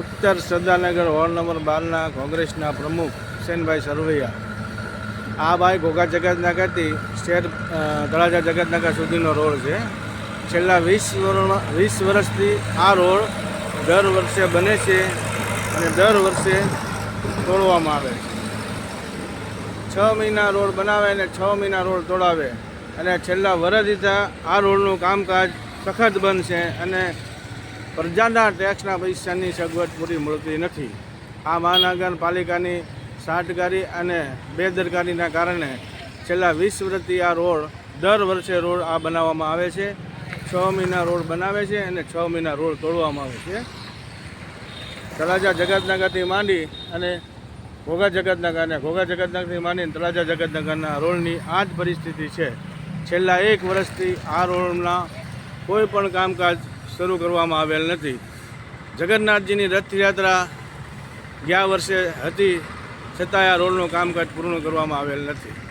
ઉત્તર Sardarnagar ward number બારના કોંગ્રેસના પ્રમુખ હુસેનભાઈ સરવૈયા. આ ભાઈ ઘોઘા જગતનગરથી શેર તળાજા જગતનગર સુધીનો રોડ છે. છેલ્લા વીસ વર્ષમાં વીસ વર્ષથી આ રોડ દર વર્ષે બને છે અને દર વર્ષે તોડવામાં આવે છે. છ મહિના રોડ બનાવે અને છ મહિના રોડ તોડાવે. અને છેલ્લા વરસથી આ રોડનું કામકાજ સખત છે અને પ્રજાના ટેક્સના પૈસાની સગવડ પૂરી મળતી નથી. આ મહાનગરપાલિકાની સાટગારી અને બેદરકારીના કારણે છેલ્લા વીસ વર્ષથી આ રોડ દર વર્ષે રોડ આ બનાવવામાં આવે છે. છ મહિના રોડ બનાવે છે અને છ મહિના રોડ તોડવામાં આવે છે. તળાજા જગતનગરથી માંડી અને ઘોઘા જગતનગર અને ઘોઘા જગતનગરથી માંડીને તળાજા જગતનગરના રોડની આ જ પરિસ્થિતિ છે. છેલ્લા એક વર્ષથી આ રોડના કોઈ પણ કામકાજ શરૂ કરવામાં આવેલ નથી. જગન્નાથજીની રથયાત્રા ગયા વર્ષે હતી, છતાંય આ રોડનું કામકાજ પૂર્ણ કરવામાં આવેલ નથી.